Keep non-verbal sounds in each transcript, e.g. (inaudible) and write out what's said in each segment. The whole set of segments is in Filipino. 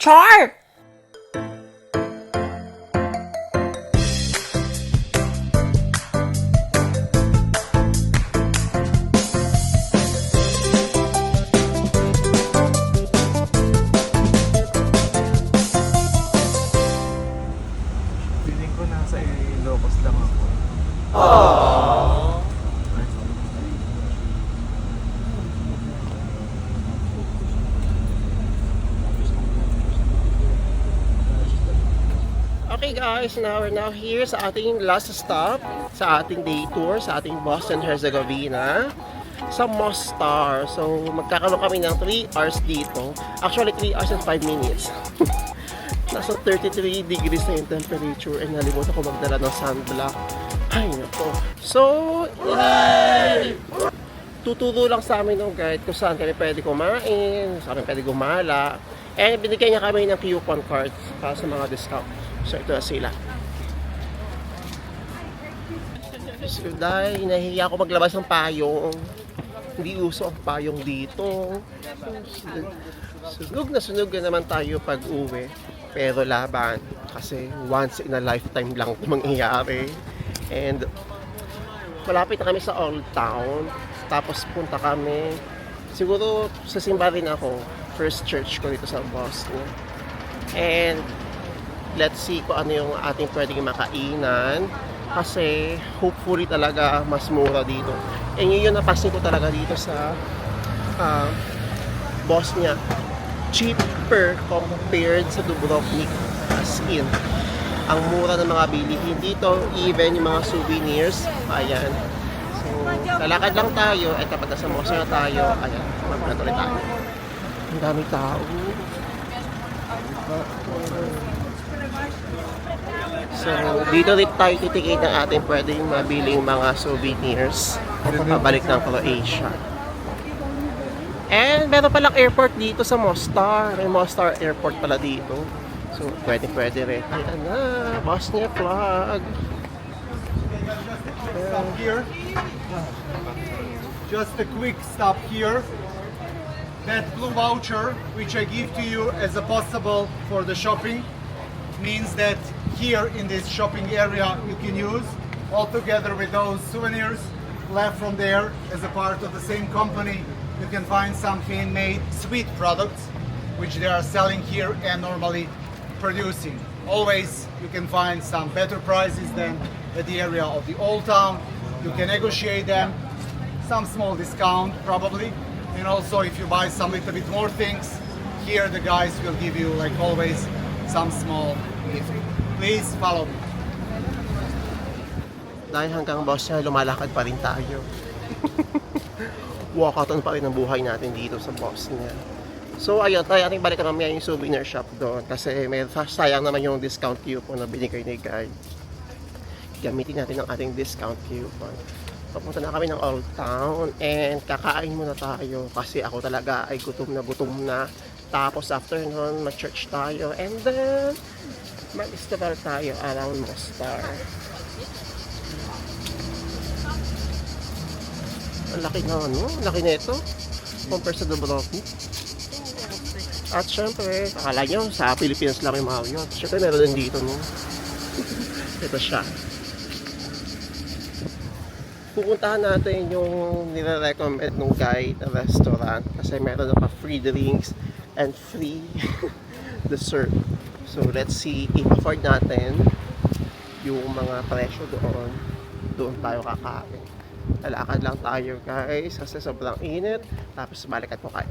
Char! Guys, now we're now here sa ating last stop, sa ating day tour, sa ating Boston Herzegovina, sa Mostar. So, magkakaroon kami ng 3 hours dito. Actually, 3 hours and 5 minutes. (laughs) Nasa 33 degrees na yung temperature and nalimutan ko magdala ng sunblock. Ay, nako. So, eh, tuturo lang sa amin ng guide kung saan kami pwede kumain, saan kami pwede gumala. And binigyan niya kami ng coupon cards para sa mga discount. So ito na sila. So dahil nahihiya ako maglabas ng payong. Hindi uso ang payong dito. Sunog na sunog na naman tayo pag uwi. Pero laban. Kasi once in a lifetime lang ito mangyayari. And malapit na kami sa Old Town. Tapos punta kami. Siguro sa simba rin ako. First church ko dito sa Boston. And let's see kung ano yung ating pwedeng makainan. Kasi hopefully talaga mas mura dito. And yun yung napasin ko talaga dito sa ah, Bosnia. Cheaper compared sa Dubrovnik. As in, ang mura ng mga bilihin dito, even yung mga souvenirs, ayan. So, lalakad lang tayo, at kapag nasa Bosnia tayo, ayan, mag ulit tayo. Ang dami tao. So, dito rin tayo titikit ng ating pwedeng mabiling mga souvenirs pabalik ng Croatia. And meron palang airport dito sa Mostar. May Mostar Airport pala dito. So, pwede pwede rin. Ayan na, Bosnia flag. stop here. Just a quick stop here. That blue voucher, which I give to you as a possible for the shopping, means that here in this shopping area you can use all together with those souvenirs left from there as a part of the same company. You can find some handmade sweet products which they are selling here and normally producing. Always you can find some better prices than at the area of the old town. You can negotiate them, some small discount probably. And also if you buy some little bit more things, here the guys will give you like always some small gift. Please follow me. Dahil hanggang Bosnia, lumalakad pa rin tayo. Walkouton pa rin ang buhay natin dito sa Bosnia. So ayun, tayo ating balikan mamaya yung souvenir shop doon kasi may sayang naman yung discount coupon na binigay ni guide. Gamitin natin ang ating discount coupon. Papunta na kami ng Old Town and kakain muna tayo kasi ako talaga ay gutom na gutom na. Tapos after nun, mag-church tayo and then mag-festival tayo around Mostar. Ang laki na ano, ang laki na ito compare sa Dubrovnik. At syempre, akala nyo, sa Pilipinas lang yung Marriott. Syempre, meron din dito, no? (laughs) Ito siya. Pupuntahan natin yung nire-recommend ng guide na restaurant kasi meron na pa free drinks and free (laughs) dessert. So, let's see if afford natin yung mga presyo doon. Doon tayo kakain. Lalakad lang tayo guys kasi sobrang init. Tapos balikan ko kayo.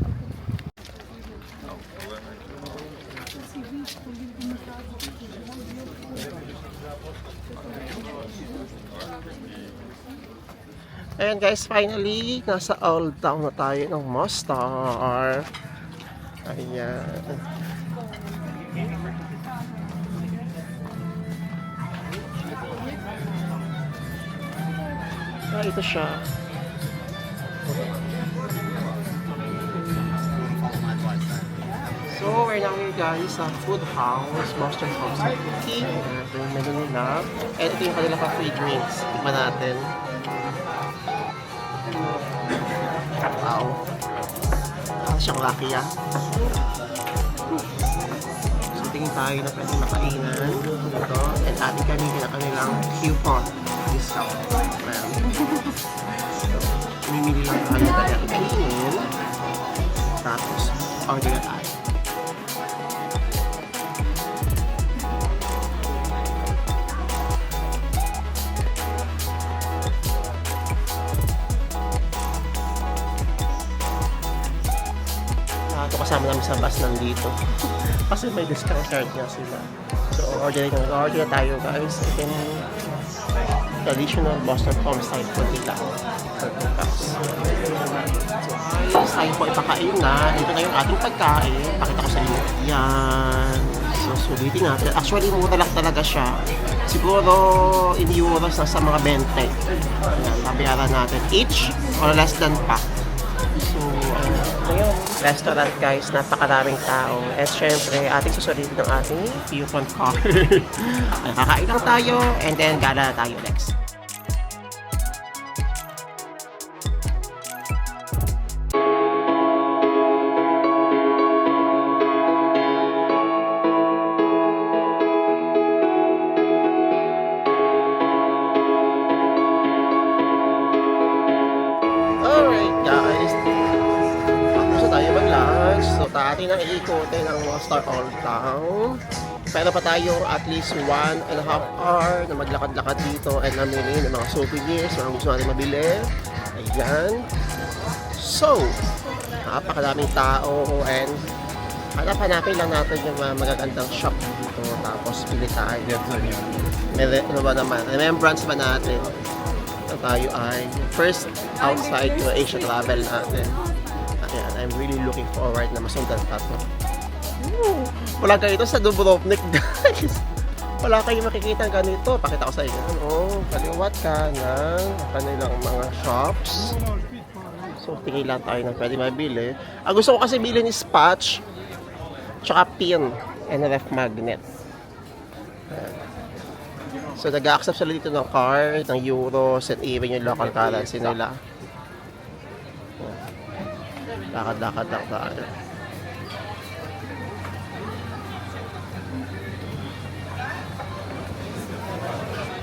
Ayan guys, finally, nasa Old Town na tayo ng Mostar. Ayan. Ah, ito siya. So, we're now here guys sa Food House, Boston Hospitality. Ayan, ito yung menu nila. And ito yung kanila pa free drinks. Tikman natin. Wow. Siyang lucky ah. So, tingin tayo na pwedeng makainan dito. And ating ang kanilang coupon discount. Ayan. So, mimili lang tayo kaya kainin. Tapos, order na tayo. Kasama namin sa bus nandito. (laughs) Kasi may discount card nga sila. So, order na order tayo guys. Ito yung traditional Boston homestyle food nila. Two cups. So, ayos. Tayo po ipakain na. Ito na yung ating pagkain. Pakita ko sa inyo. Yan. So, sulitin natin. Actually, mura lang talaga siya. Siguro, in euros na sa mga 20. Yan, babayaran natin. Each or less than pa. Restaurant guys, napakaraming tao. At syempre, ating susulitin ng ating coupon card. (laughs) Ay, kakain lang tayo, and then gala na tayo next. Pero pa tayo at least one and a half hour na maglakad-lakad dito and namili ng mga souvenirs, mga gusto natin mabili. Ayan. So, napakaraming tao and hanap-hanapin lang natin yung mga magagandang shop dito. Tapos pili tayo. May re- ano ba naman, remembrance ba natin na tayo ay first outside yung Asia travel natin. Ayan, I'm really looking forward na masundan pa to. Woo! Wala kayo sa Dubrovnik, guys. (laughs) Wala kayong makikita ganito. Pakita ko sa inyo. Oh, kaliwat ka ng kanilang mga shops. So, tingin lang tayo ng pwede mabili. Ang gusto ko kasi bilhin is patch, tsaka pin, and ref magnet. So, nag-accept sila dito ng card, ng euros, and even yung local currency nila. Lakad-lakad lang tayo.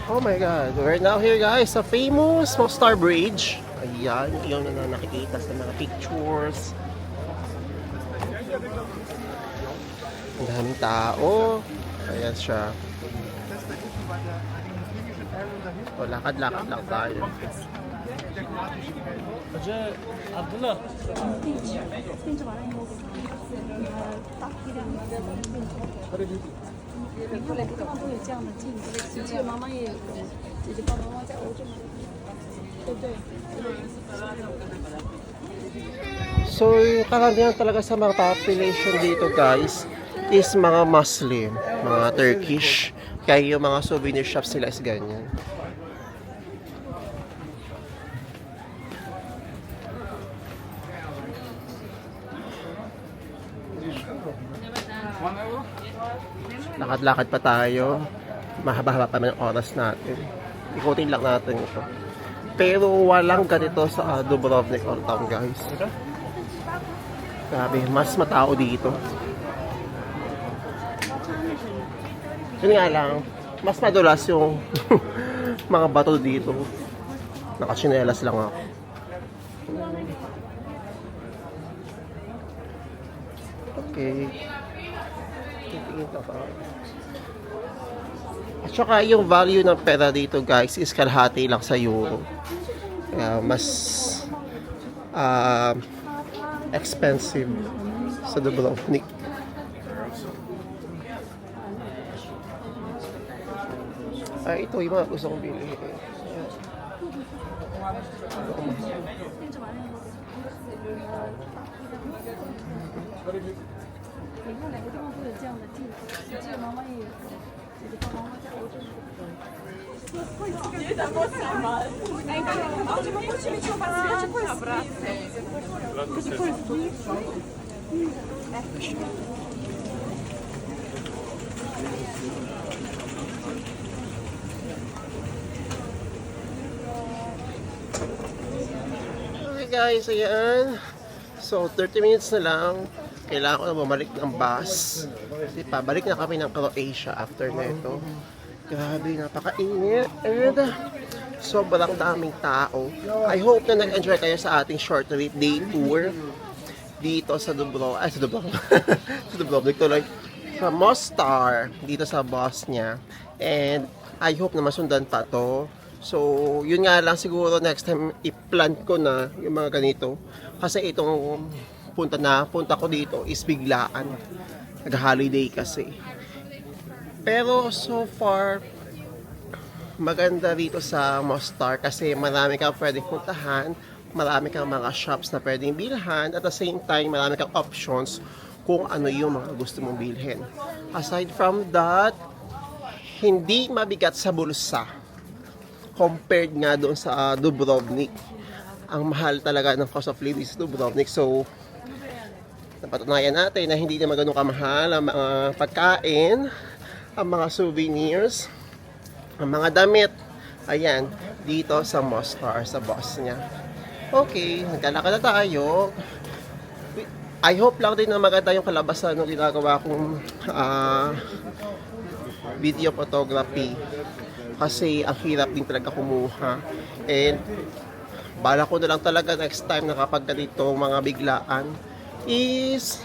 Oh my God. We're now here guys sa famous Mostar Bridge. Ayan, yun na nakikita sa mga pictures. Ang daming tao. Ayan siya. O, oh, lakad-lakad lang tayo. Hacı Abdullah. Hadi 了以后，呃，大批量的运筹。你看每个地方都有这样的镜子，姐姐妈妈也有，姐姐爸爸妈妈在欧洲嘛，对不对？ So, yung karamihan talaga sa mga population dito guys is mga Muslim, mga Turkish. Kaya yung mga souvenir shops sila is ganyan. Lakad-lakad pa tayo. Mahaba-haba pa naman yung oras natin. Ikutin lang natin ito. Pero walang ganito sa uh, Dubrovnik Old Town, guys. Grabe, mas matao dito. Yun nga lang, mas madulas yung (laughs) mga bato dito. Nakachinelas lang ako. Okay. Titingin pa. At saka yung value ng pera dito guys is kalahati lang sa euro. Kaya mas ah, expensive sa Dubrovnik. Ay, ito yung mga gusto kong bilhin. Okay guys, ayan. So, 30 minutes na lang. kailangan ko na bumalik ng bus. Kasi pabalik na kami ng Croatia after na ito. Grabe, napakainit. And sobrang daming tao. I hope na nag-enjoy kayo sa ating short trip day tour dito sa Dubrovnik. Ay, sa Dubrovnik. (laughs) sa Dubrovnik tuloy. Sa Mostar, dito sa Bosnia. And I hope na masundan pa to. So, yun nga lang siguro next time i-plan ko na yung mga ganito. Kasi itong punta na, punta ko dito is biglaan. Nag-holiday kasi. Pero so far, maganda dito sa Mostar kasi marami kang pwedeng puntahan, marami kang mga shops na pwedeng bilhan, at the same time, marami kang options kung ano yung mga gusto mong bilhin. Aside from that, hindi mabigat sa bulsa compared nga doon sa uh, Dubrovnik. Ang mahal talaga ng cost of living sa Dubrovnik. So, napatunayan natin na hindi naman ganun kamahal ang mga pagkain, ang mga souvenirs, ang mga damit. Ayan, dito sa Mostar, sa Bosnia. Okay, nagkalakad na tayo. I hope lang din na maganda yung kalabasan ng ginagawa kong ah, video photography. Kasi ang hirap din talaga kumuha. And bala ko na lang talaga next time na kapag ganito mga biglaan is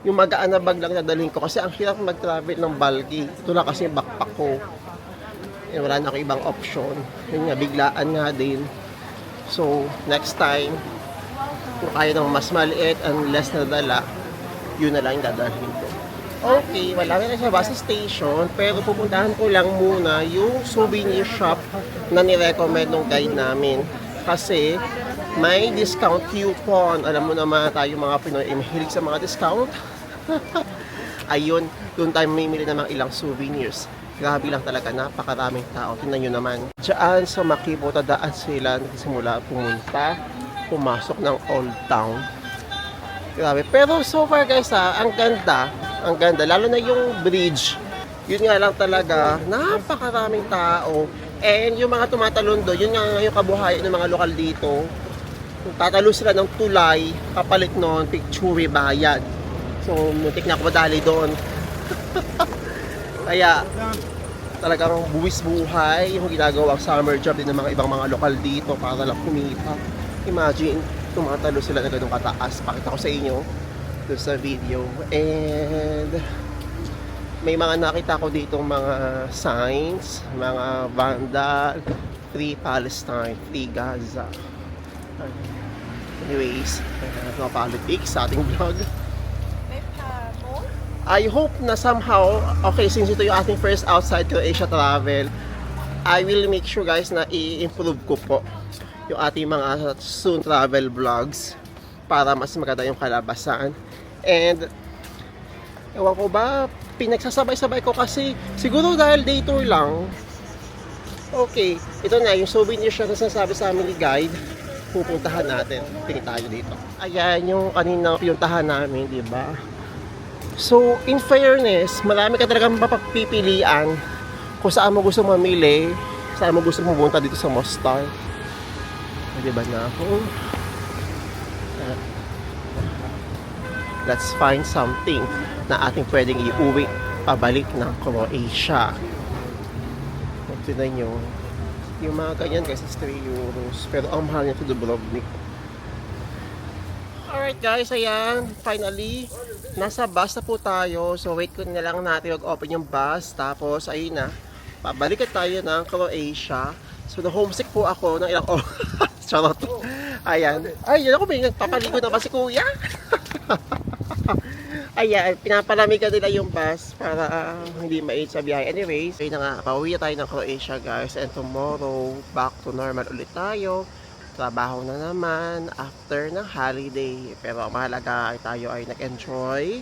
yung magaan na bag lang dadalhin ko kasi ang hirap mag-travel ng bulky. Ito lang kasi backpack ko. Eh, wala na ako ibang option. Yun nga, biglaan nga din. So, next time, kung kaya ng mas maliit and less na dala, yun na lang yung dadalhin ko. Okay, wala na sa bus station, pero pupuntahan ko lang muna yung souvenir shop na nirecommend ng guide namin. Kasi may discount coupon. Alam mo naman tayo mga Pinoy ay mahilig sa mga discount. (laughs) Ayun, doon tayo mamimili ng mga ilang souvenirs. Grabe lang talaga, napakaraming tao. Tingnan nyo naman. Diyan sa Makibo, tadaan sila nagsimula pumunta, pumasok ng Old Town. Grabe. Pero so far guys ha, ang ganda. Ang ganda. Lalo na yung bridge. Yun nga lang talaga, napakaraming tao. And yung mga tumatalon doon, yun nga yung kabuhayan ng mga lokal dito. Tatalo sila ng tulay, kapalit noon, picture bayad. So, muntik na ako madali doon. (laughs) Kaya, talagang buwis buhay yung ginagawang summer job din ng mga ibang mga lokal dito para lang kumita. Imagine, tumatalo sila na ganun kataas. Pakita ko sa inyo sa video. And may mga nakita ko dito mga signs, mga vandal, Free Palestine, Free Gaza. Anyways, uh, no politics sa ating vlog. I hope na somehow, okay, since ito yung ating first outside Croatia travel, I will make sure guys na i-improve ko po yung ating mga soon travel vlogs para mas maganda yung kalabasan. And, ewan ko ba, pinagsasabay-sabay ko kasi siguro dahil day tour lang, okay, ito na yung souvenir siya na sinasabi sa amin ni guide, pupuntahan natin. Tingin tayo dito. Ayan yung kanina pinuntahan namin, di ba? So, in fairness, marami ka talagang mapapipilian kung saan mo gusto mamili, saan mo gusto pumunta dito sa Mostar. Di ba na ako? Uh, let's find something na ating pwedeng iuwi pabalik ng Croatia. Tinan nyo, yung mga ganyan guys is 3 euros. Pero ang mahal niya to Dubrovnik. Alright guys, ayan. Finally, nasa bus na po tayo. So wait ko na lang natin mag-open yung bus. Tapos, ayun na. Pabalik na tayo ng Croatia. So na-homesick po ako ng ilang oras. (laughs) Charot. Ayan. Ay, yun ako may nagpapaligo na ba si kuya? (laughs) Ayan, pinapalamigan nila yung bus para ah, hindi mait sa biyahe. Anyways, ayun na nga, pauwi tayo ng Croatia guys. And tomorrow, back to normal ulit tayo. Trabaho na naman after ng holiday. Pero mahalaga ay tayo ay nag-enjoy.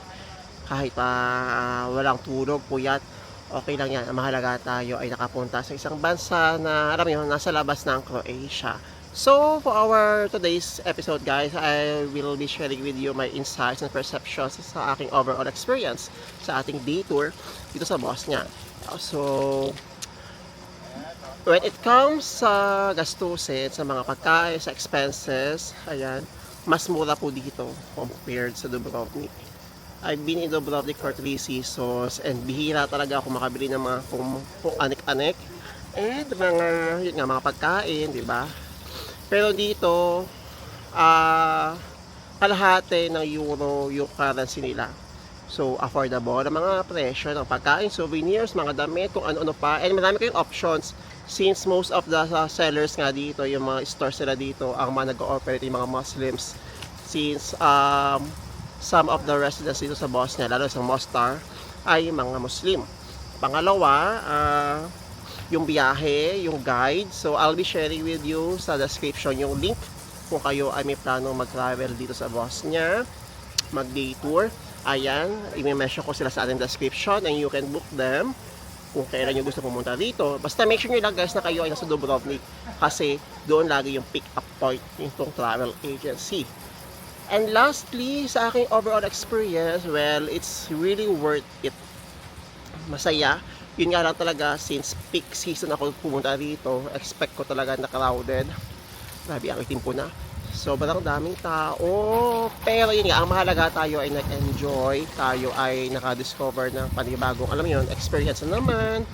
Kahit ah, walang tulog, puyat, okay lang yan. Mahalaga tayo ay nakapunta sa isang bansa na, alam yun, nasa labas ng Croatia. So, for our today's episode, guys, I will be sharing with you my insights and perceptions sa aking overall experience sa ating day tour dito sa Bosnia. So, when it comes sa gastusin, sa mga pagkain, sa expenses, ayan, mas mura po dito compared sa Dubrovnik. I've been in Dubrovnik for 3 seasons and bihira talaga ako makabili ng mga kung, kung anik-anik and mga, yun nga, mga pagkain, di ba? Pero dito, ah, kalahati ng euro yung currency nila. So, affordable ang mga presyo ng pagkain, souvenirs, mga damit, kung ano-ano pa. And marami kayong options since most of the uh, sellers nga dito, yung mga stores nila dito, ang mga nag-ooperate yung mga Muslims. Since um, some of the residents dito sa Bosnia, lalo sa Mostar, ay mga Muslim. Pangalawa, ah, yung biyahe, yung guide. So, I'll be sharing with you sa description yung link kung kayo ay may plano mag-travel dito sa Bosnia, mag-day tour. Ayan, i-mention ko sila sa ating description and you can book them kung kailan nyo gusto pumunta dito. Basta make sure nyo lang guys na kayo ay nasa Dubrovnik kasi doon lagi yung pick up point nitong travel agency. And lastly, sa aking overall experience, well, it's really worth it. Masaya. Yun nga lang talaga, since peak season ako pumunta dito, expect ko talaga na crowded. Grabe ang itim po na. Sobrang daming tao. Pero yun nga, ang mahalaga tayo ay nag-enjoy. Tayo ay nakadiscover ng panibagong, alam yun, experience na naman.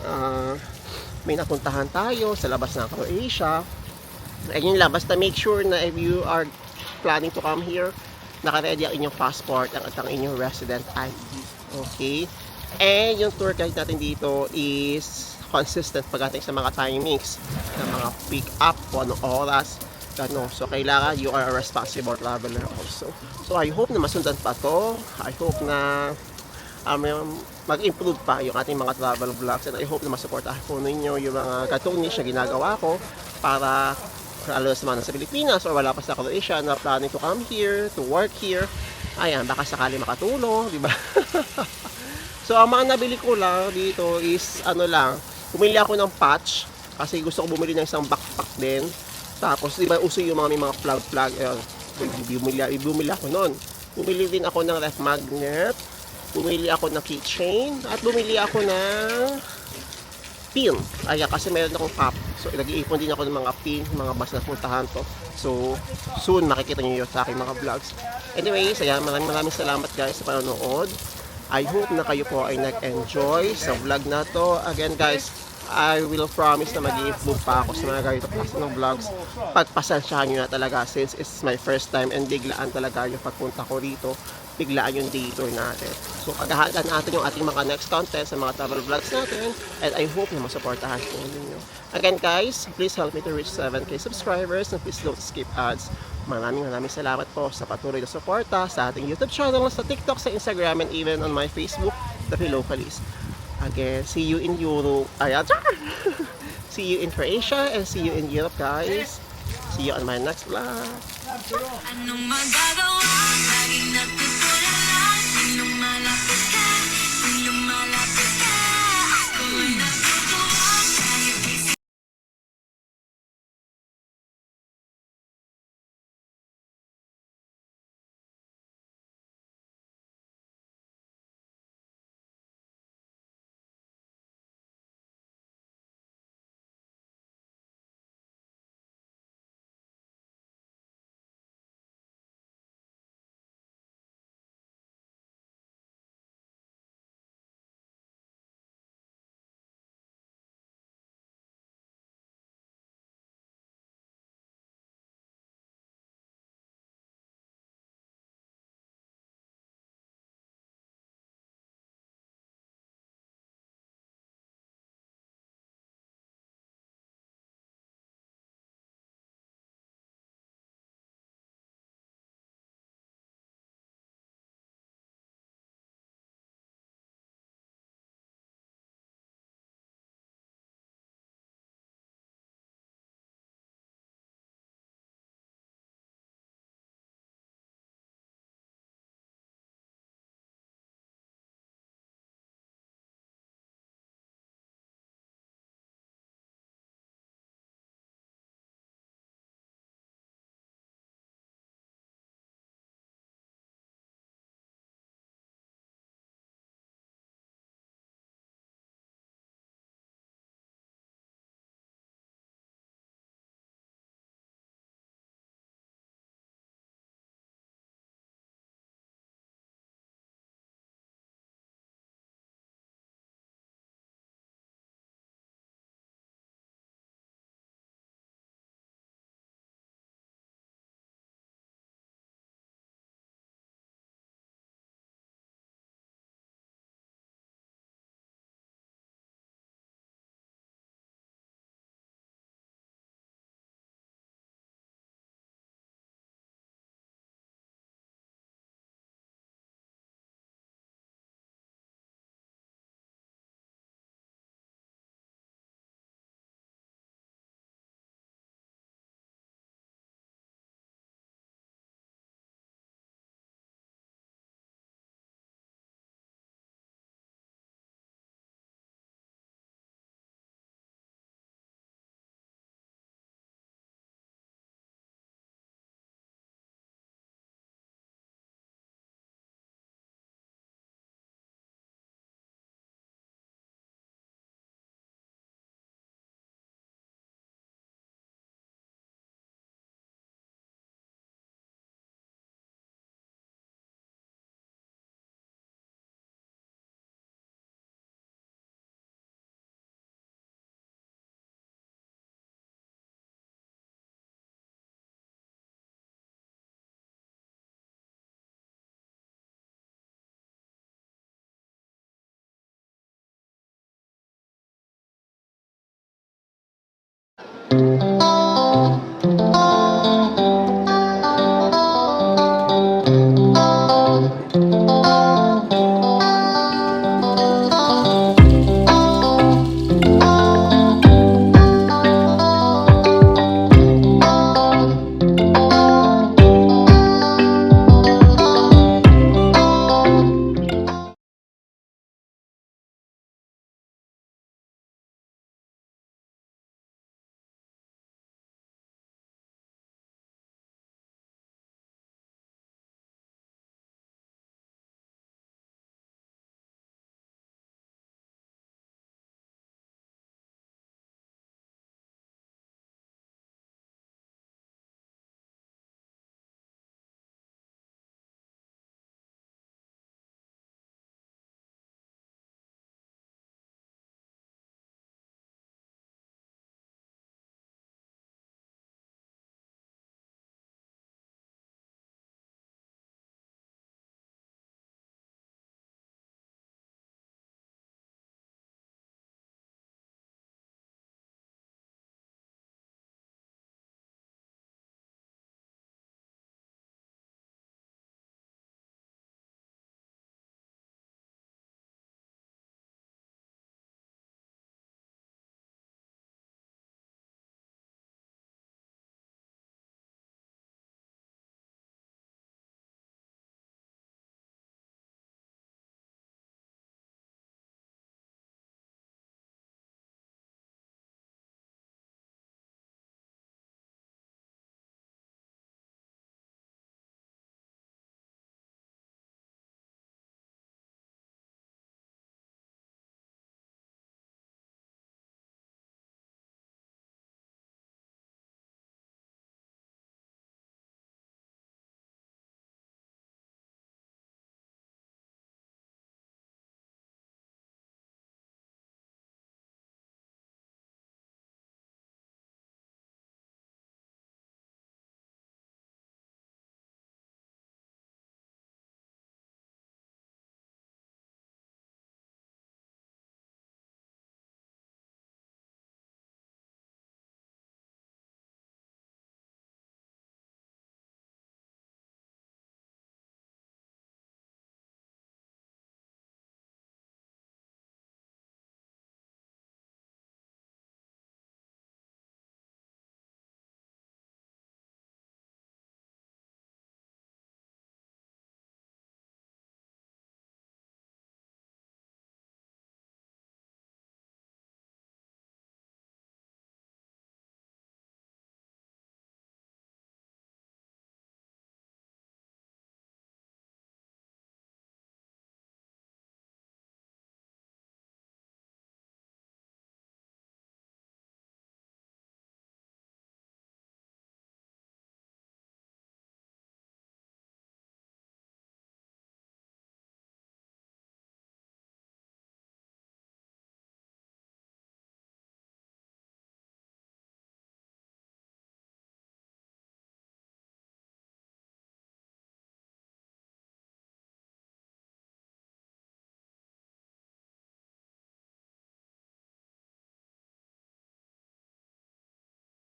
Ah, may napuntahan tayo sa labas ng Croatia. And yun lang, basta make sure na if you are planning to come here, naka-ready ang inyong passport at ang inyong resident ID. Okay? And yung tour guide natin dito is consistent pagdating sa mga timings ng mga pick up, kung anong oras, ano. So, kailangan you are a responsible traveler also. So, I hope na masundan pa to. I hope na um, mag-improve pa yung ating mga travel vlogs and I hope na masuportahan po ninyo yung mga niche na ginagawa ko para lalo sa mga nasa Pilipinas or wala pa sa Croatia na planning to come here, to work here. Ayan, baka sakali makatulong, di ba? (laughs) so, ang mga nabili ko lang dito is, ano lang, bumili ako ng patch kasi gusto ko bumili ng isang backpack din. Tapos, di ba, uso yung mga may mga plug-plug. Ayun, bumili, bumili ako nun. Bumili din ako ng ref magnet. Bumili ako ng keychain. At bumili ako ng pin. Ayan, kasi meron akong cup. So, nag-iipon din ako ng mga pin, mga bus na puntahan to. So, soon makikita nyo yun sa aking mga vlogs. Anyways, ayan, maraming maraming salamat guys sa panonood. I hope na kayo po ay nag-enjoy sa vlog na to. Again guys, I will promise na mag-i-improve pa ako sa mga ganito klase ng vlogs. Pagpasensyahan nyo na talaga since it's my first time and biglaan talaga yung pagpunta ko rito. Biglaan yung day natin. So, paghahalan natin yung ating mga next content sa mga travel vlogs natin and I hope na masuportahan po ninyo. Again guys, please help me to reach 7k subscribers and please don't skip ads. Maraming maraming salamat po sa patuloy na suporta sa ating YouTube channel, sa TikTok, sa Instagram, and even on my Facebook, The Philocalist. Again, see you in Europe. Ayan, char! (laughs) see you in Croatia and see you in Europe, guys. See you on my next vlog. Anong magagawa? Laging